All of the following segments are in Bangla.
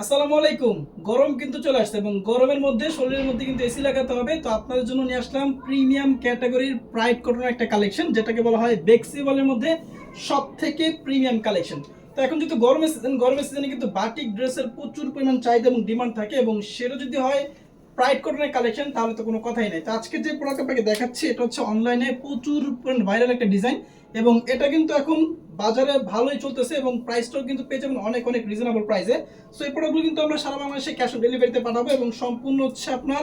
আসসালামু আলাইকুম। গরম কিন্তু চলে আসছে এবং গরমের মধ্যে শরীরের মধ্যে কিন্তু এসি লাগাতে হবে। তো আপনাদের জন্য নিয়ে আসলাম প্রিমিয়াম ক্যাটাগরির প্রাইড কটনের একটা কালেকশন, যেটাকে বলা হয় বেক্সিবলের মধ্যে সব থেকে প্রিমিয়াম কালেকশন। তো এখন যেহেতু গরমের সিজন গরমের সিজনে কিন্তু বাটিক ড্রেসের প্রচুর পরিমাণ চাহিদা এবং ডিমান্ড থাকে এবং সেটা যদি হয় প্রাইড কটনের কালেকশন, তাহলে তো কোনো কথাই নেই। তো আজকে যে প্রোডাক্ট আপনাকে দেখাচ্ছি, এটা হচ্ছে অনলাইনে প্রচুর পরিমাণ ভাইরাল একটা ডিজাইন এবং এটা কিন্তু এখন বাজারে ভালোই চলতেছে এবং প্রাইসটাও কিন্তু পেয়ে যাবেন অনেক অনেক রিজনেবল প্রাইসে সো এই প্রোডাক্টগুলো কিন্তু আমরা সারা বাংলাদেশে ক্যাশ অন ডেলিভারিতে পাঠাবো এবং সম্পূর্ণ হচ্ছে আপনার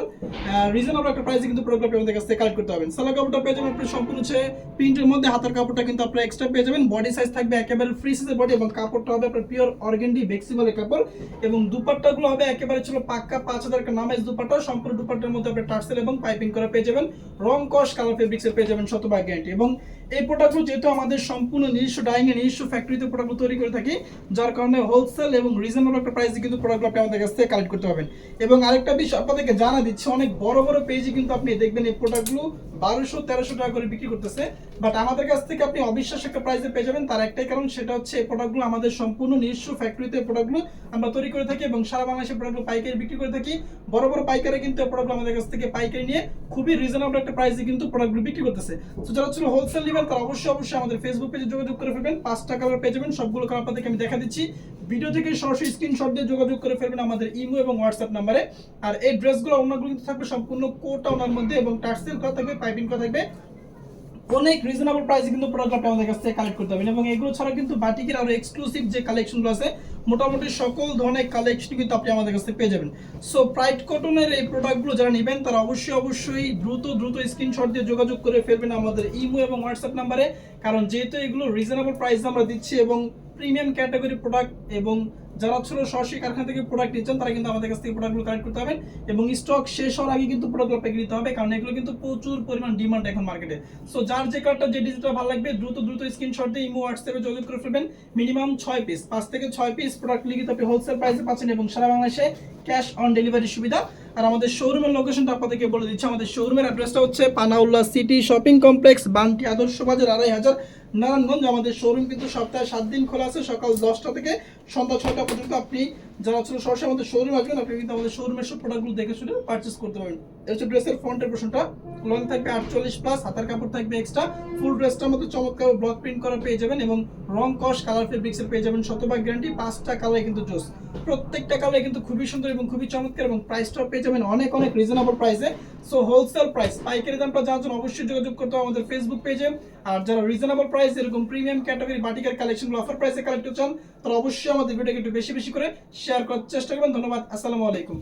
রিজনেবল একটা প্রাইসে কিন্তু প্রোডাক্ট আমাদের কাছ কালেক্ট করতে পারবেন। সালা কাপড়টা পেয়ে যাবেন আপনি সম্পূর্ণ হচ্ছে প্রিন্টের মধ্যে, হাতের কাপড়টা কিন্তু আপনার এক্সট্রা পেয়ে যাবেন। বডি সাইজ থাকবে একেবারে ফ্রি সাইজের বডি এবং কাপড়টা হবে আপনার পিওর অর্গেন্ডি বেক্সিবলের কাপড় এবং দুপাট্টাগুলো হবে একেবারে ছিল পাক্কা পাঁচ হাজার নামেজ দুপাট্টা, সম্পূর্ণ দুপাট্টার মধ্যে আপনি টার্সেল এবং পাইপিং করা পেয়ে যাবেন। রং কস কালার ফেব্রিক্সের পেয়ে যাবেন শতভাগ গ্যারান্টি এবং এই প্রোডাক্টগুলো যেহেতু আমাদের সম্পূর্ণ নিজস্ব ডাইং এর নিজস্ব ফ্যাক্টরিতে প্রোডাক্টগুলো তৈরি করে থাকি, যার কারণে হোলসেল এবং রিজনেবল একটা প্রাইসে কিন্তু প্রোডাক্টগুলো আপনি আমাদের কাছ থেকে কালেক্ট করতে পারবেন। এবং আরেকটা বিষয় আপনাদেরকে জানা দিচ্ছি, অনেক বড় বড় পেজে কিন্তু আপনি দেখবেন এই প্রোডাক্টগুলো বারোশো, তেরোশো টাকা করে বিক্রি করতেছে। বাট আমাদের কাছ থেকে আপনি অবিশ্বাস একটা প্রাইসে পেয়ে যাবেন। তার একটাই কারণ সেটা হচ্ছে এই প্রোডাক্টগুলো আমাদের সম্পূর্ণ নিজস্ব ফ্যাক্টরিতে প্রোডাক্টগুলো আমরা তৈরি করে থাকি এবং সারা বাংলাদেশে প্রোডাক্টগুলো পাইকারি বিক্রি করে থাকি। বড় বড় পাইকারি কিন্তু প্রোডাক্টগুলো আমাদের কাছ থেকে পাইকারি নিয়ে খুবই রিজনেবল একটা প্রাইসে কিন্তু প্রোডাক্টগুলো বিক্রি করতেছে। তো যারা ছিল হোলসেল নেবেন, তারা অবশ্যই অবশ্যই আমাদের ফেসবুক পেজে যোগাযোগ করে ফেলবেন। পাঁচটা কালার পেয়ে যাবেন। সবগুলো কালার আপনাদেরকে আমি দেখা দিচ্ছি। ভিডিও থেকে সরাসরি স্ক্রিনশট দিয়ে যোগাযোগ করে ফেলবেন আমাদের ইমো এবং হোয়াটসঅ্যাপ নাম্বারে আর এই ড্রেসগুলো অন্যগুলো কিন্তু থাকবে সম্পূর্ণ কোটা ওনার মধ্যে এবং টার্সেল করা থাকবে পাইপিং করা থাকবে। অনেক রিজনেবল প্রাইসে কিন্তু প্রোডাক্ট আমাদের কাছ থেকে কালেক্ট করতে পারবেন এবং এগুলো ছাড়া কিন্তু বাটিকের আরও এক্সক্লুসিভ যে কালেকশনগুলো আছে, মোটামুটি সকল ধরনের কালেকশন কিন্তু আপনি আমাদের কাছ থেকে পেয়ে যাবেন। সো প্রাইড কটনের এই প্রোডাক্টগুলো যারা নেবেন, তারা অবশ্যই অবশ্যই দ্রুত দ্রুত স্ক্রিনশট দিয়ে যোগাযোগ করে ফেলবেন আমাদের ইমো এবং হোয়াটসঅ্যাপ নাম্বারে কারণ যেহেতু এগুলো রিজনেবল প্রাইস আমরা দিচ্ছি এবং প্রিমিয়াম ক্যাটাগরি প্রোডাক্ট এবং যারা ছিল সরাসরি কারখানা থেকে প্রোডাক্ট নিচ্ছেন, তারা কিন্তু আমাদের কাছ থেকে প্রোডাক্টগুলো কালেক্ট করতে হবে এবং স্টক শেষ হওয়ার আগে কিন্তু প্রোডাক্টগুলো প্যাকেট নিতে হবে, কারণ এগুলো কিন্তু প্রচুর পরিমাণ ডিমান্ড এখন মার্কেটে সো যার যে কার্ডটা যে ডিজিটাল ভালো লাগবে, দ্রুত দ্রুত স্ক্রিনশট দিয়ে ইমো হোয়াটসঅ্যাপে যোগাযোগ করে ফেলবেন। মিনিমাম ছয় পিস পাঁচ থেকে ছয় পিস প্রোডাক্ট লিখিত আপনি হোলসেল প্রাইসে পাচ্ছেন এবং সারা বাংলাদেশে ক্যাশ অন ডেলিভারি সুবিধা। আর আমাদের শোরুমের লোকেশনটা আপনাদেরকে বলে দিচ্ছি। আমাদের শোরুমের অ্যাড্রেসটা হচ্ছে Panaulla city shopping complex Banti Adarsha Bazar, আড়াই হাজার নারায়ণগঞ্জ। আমাদের শোরুম কিন্তু সপ্তাহে সাত দিন খোলা আছে, সকাল দশটা থেকে সন্ধ্যা ছটা পর্যন্ত। আপনি যারা ছিল সরাসরি আমাদের শোরুম আসবেন, আপনি কিন্তু আমাদের শোরুমের সব প্রোডাক্টগুলো দেখে শুনে পারচেস করতে পারবেন। হচ্ছে ড্রেসের ফ্রন্টের পোর্শনটা লং থাকবে আটচল্লিশ প্লাস হাতার কাপড় থাকবে এক্সট্রা ফুল ড্রেসটার চমৎকার ব্লক প্রিন্ট করা পেয়ে যাবেন এবং রং কস কালার ফেব্রিক্সের পেয়ে যাবেন শতভাগ গ্যারান্টি পাঁচটা কিন্তু জোস। প্রত্যেকটা কিন্তু খুবই সুন্দর এবং খুবই চমৎকার এবং প্রাইসটাও পেয়ে যাবেন অনেক অনেক রিজনেবল প্রাইসে সো হোলসেল প্রাইস পাইকারি দামটা জানার জন্য অবশ্যই যোগাযোগ করতে হবে আমাদের ফেসবুক পেজে আর যারা রিজনেবল প্রাইস এরকম প্রিমিয়াম ক্যাটাগরি বাটিকার কালেকশনগুলো অফার প্রাইসে কালেক্ট চান, তারা অবশ্যই আমাদের ভিডিওকে একটু বেশি বেশি করে শেয়ার করার চেষ্টা করবেন। ধন্যবাদ, আসসালামু আলাইকুম।